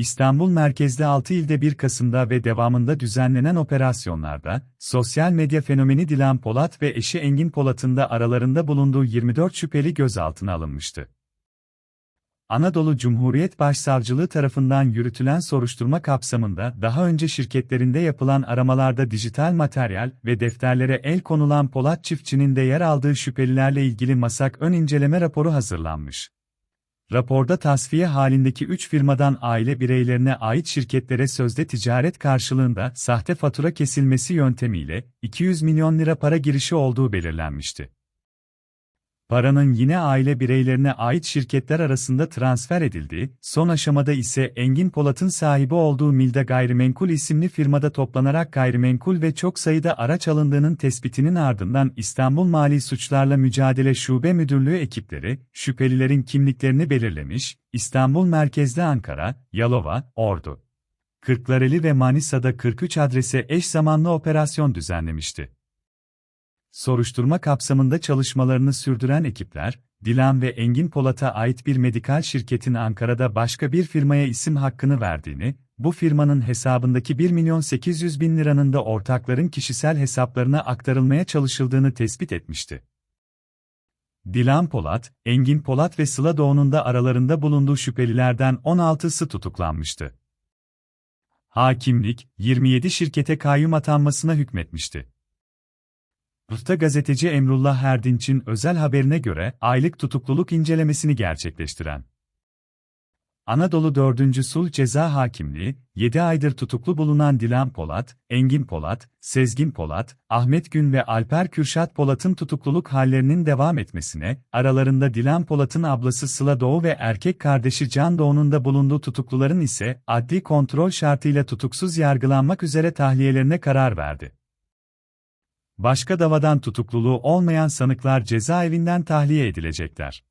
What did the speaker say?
İstanbul merkezli 6 ilde 1 Kasım'da ve devamında düzenlenen operasyonlarda, sosyal medya fenomeni Dilan Polat ve eşi Engin Polat'ın da aralarında bulunduğu 24 şüpheli gözaltına alınmıştı. Anadolu Cumhuriyet Başsavcılığı tarafından yürütülen soruşturma kapsamında daha önce şirketlerinde yapılan aramalarda dijital materyal ve defterlere el konulan Polat çiftçinin de yer aldığı şüphelilerle ilgili masak ön inceleme raporu hazırlanmış. Raporda tasfiye halindeki 3 firmadan aile bireylerine ait şirketlere sözde ticaret karşılığında sahte fatura kesilmesi yöntemiyle 200 milyon lira para girişi olduğu belirlenmişti. Paranın yine aile bireylerine ait şirketler arasında transfer edildiği, son aşamada ise Engin Polat'ın sahibi olduğu Milda Gayrimenkul isimli firmada toplanarak gayrimenkul ve çok sayıda araç alındığının tespitinin ardından İstanbul Mali Suçlarla Mücadele Şube Müdürlüğü ekipleri, şüphelilerin kimliklerini belirlemiş, İstanbul merkezli Ankara, Yalova, Ordu, Kırklareli ve Manisa'da 43 adrese eş zamanlı operasyon düzenlemişti. Soruşturma kapsamında çalışmalarını sürdüren ekipler, Dilan ve Engin Polat'a ait bir medikal şirketin Ankara'da başka bir firmaya isim hakkını verdiğini, bu firmanın hesabındaki 1 milyon 800 bin liranın da ortakların kişisel hesaplarına aktarılmaya çalışıldığını tespit etmişti. Dilan Polat, Engin Polat ve Sıla Doğu'nun da aralarında bulunduğu şüphelilerden 16'sı tutuklanmıştı. Hakimlik, 27 şirkete kayyum atanmasına hükmetmişti. Rıhta gazeteci Emrullah Erdinç'in özel haberine göre aylık tutukluluk incelemesini gerçekleştiren Anadolu 4. Sulh Ceza Hakimliği, 7 aydır tutuklu bulunan Dilan Polat, Engin Polat, Sezgin Polat, Ahmet Gün ve Alper Kürşat Polat'ın tutukluluk hallerinin devam etmesine, aralarında Dilan Polat'ın ablası Sıla Doğu ve erkek kardeşi Can Doğu'nun da bulunduğu tutukluların ise adli kontrol şartıyla tutuksuz yargılanmak üzere tahliyelerine karar verdi. Başka davadan tutukluluğu olmayan sanıklar cezaevinden tahliye edilecekler.